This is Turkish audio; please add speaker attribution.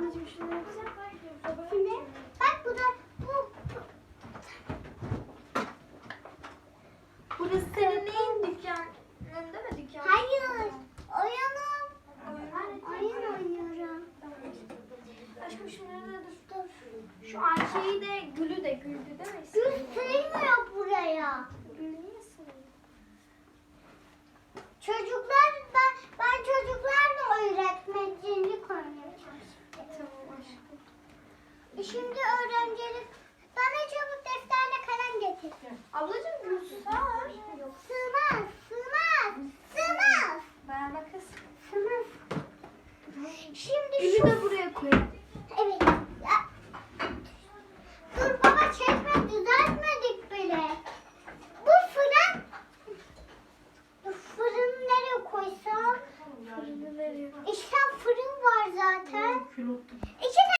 Speaker 1: Anneciğim şunu
Speaker 2: bak bu da bu.
Speaker 1: Burası senin neyin dükkanın değil mi dükkan? Hayır.
Speaker 2: Oyunum.
Speaker 1: Oyun
Speaker 2: oynuyorum.
Speaker 1: Aşkım şunları da dur. Şu ayçiçeği de gülü de güldü değil mi? Gül
Speaker 2: sığmıyor buraya. E şimdi öğrencilik. Bana çabuk defterle kalem getir.
Speaker 1: Ablacığım bunu sığar.
Speaker 2: Sığmaz, sığmaz, sığmaz.
Speaker 1: Bana kız.
Speaker 2: Sığmaz. Şimdi şu... Bunu da
Speaker 1: buraya koy.
Speaker 2: Evet. Ya. Dur baba çekme düzeltmedik bile. Bu fırın... Bu fırını nereye koysam? İşte e, fırın var zaten. Külotlu.